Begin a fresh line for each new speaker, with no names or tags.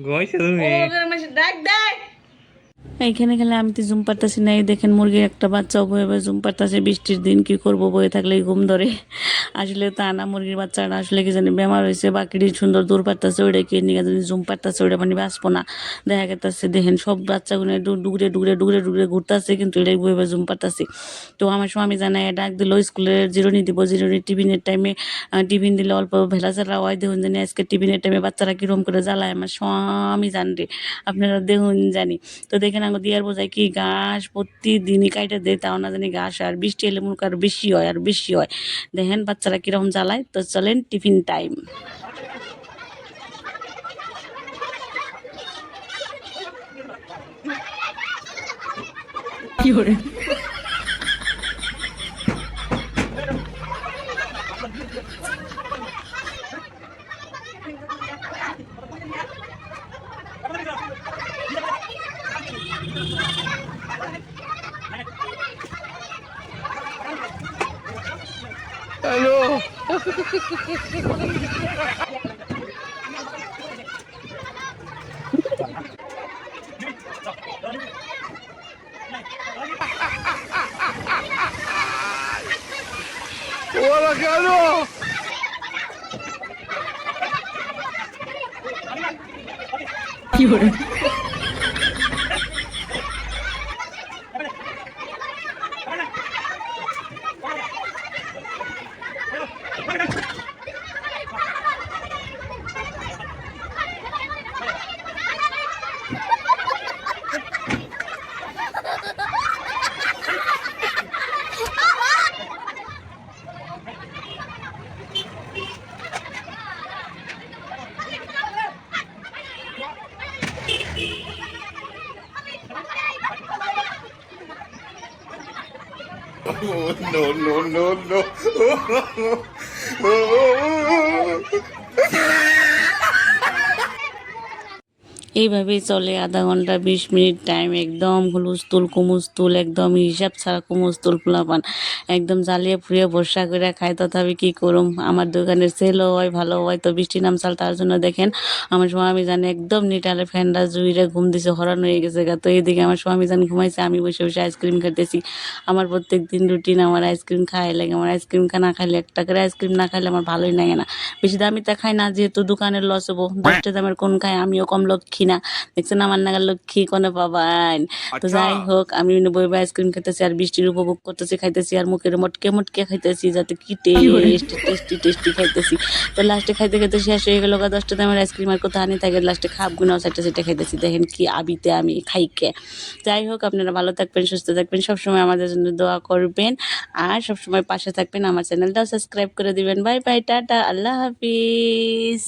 ঘুমাইছো তুমি
ও গ্রামে ডাক ডাক
এইখানে খেলে আমি তো জুম পারতাছি না, এই দেখেন মুরগির একটা বাচ্চা বয়ে বয়ে জুম পারতাছে, বৃষ্টির দিন কি করব বয়ে থাকলে ঘুম ধরে। আসলে তা না, মুরগির বাচ্চাটা আসলে কি জানি বেমার হয়েছে, বাকিটি সুন্দর দূর পারতাছে, ওইটা কি নিয়ে জানি জুম পারতাছে, ওইটা মানে বাঁচবো না। দেখা গেছে দেখেন সব বাচ্চাগুলো ডুগরে ডুগরে ডুগরে ডুগরে ঘুরতেছে, কিন্তু এটাই বয়ে বয়ে জুম পারতাছি। তো আমার স্বামী জানাই ডাক দিল, স্কুলের জিরোনি দিব জিরোনি টিফিনের টাইমে টিফিন দিলে অল্প ভেলা চালা হয়, দেখুন জানি আজকে টিফিনের টাইমে বাচ্চারা কিরম করে জ্বালায়, আমার স্বামী জানরে আপনারা দেখুন জানি। তো দেখেন আগে দিয়ার বোঝায় কি ঘাস প্রতিদিনই কাইটে দেয়, তাও না জানি ঘাস আর বৃষ্টি এলে মনে আর বেশি হয় আর বেশি হয়। দেখেন বাচ্চারা কীরকম জ্বালায়, তো চলেন tiffin time.
Ano? Wala ka ano! Yun.
no, no, no, no.
এইভাবেই চলে আধা ঘণ্টা, বিশ মিনিট টাইম একদম হুলুস্তুল কুমুস্তুল একদম হিসাব ছাড়া কুমুস্তুল ফুলাপান। একদম জ্বালিয়ে ফুরিয়ে বর্ষা করে খায় তথাপি কি করুম? আমার দোকানের সেলও হয়, ভালো হয়, তো বৃষ্টি নামসাল তার জন্য দেখেন, আমার স্বামী জানে একদম নিটালে ফ্যানটা জুইরে ঘুম দিছে, হরান হয়ে গেছে গা। তো এইদিকে আমার স্বামী জান ঘুমাইছে, আমি বসে বসে আইসক্রিম খেতেছি আমার প্রত্যেক দিন রুটিন আমার আইসক্রিম খাই লাগে, আমার আইসক্রিম খা না খাইলে, একটা করে আইসক্রিম না খাইলে আমার ভালোই লাগে না। বেশি দামিটা খাই না, যেহেতু দোকানের লস হব, দশটা দামের কোন খাই, আমিও কম লক্ষ্মী না। দেখছেন আমার নাগাল লক্ষ্মী কোনে পাবান তো যাই হোক আমি বই বই আইসক্রিম খেতেছি আর বৃষ্টির উপভোগ করতেছি খাইতেছি আর মুখের মটকে মটকে খাইতেছি যাতে কি টেস্টি টেস্টি টেস্টি খাইতেছি। তো লাস্টে খাইতে খাইতে শেষ হয়ে গেল দশটা দামের আইসক্রিম আর কোথাও আনি থাকে। লাস্টে খাপ গুনাও সেটা সেটা খাইতেছি। দেখেন কি আবিতে আমি খাইকে। যাই হোক আপনারা ভালো থাকবেন সুস্থ থাকবেন সবসময় আমাদের জন্য দোয়া করবেন। আর সবসময় পাশে থাকবেন আমার চ্যানেলটাও সাবস্ক্রাইব করে দিবেন। বাই বাই টাটা আল্লাহ হাফিজ।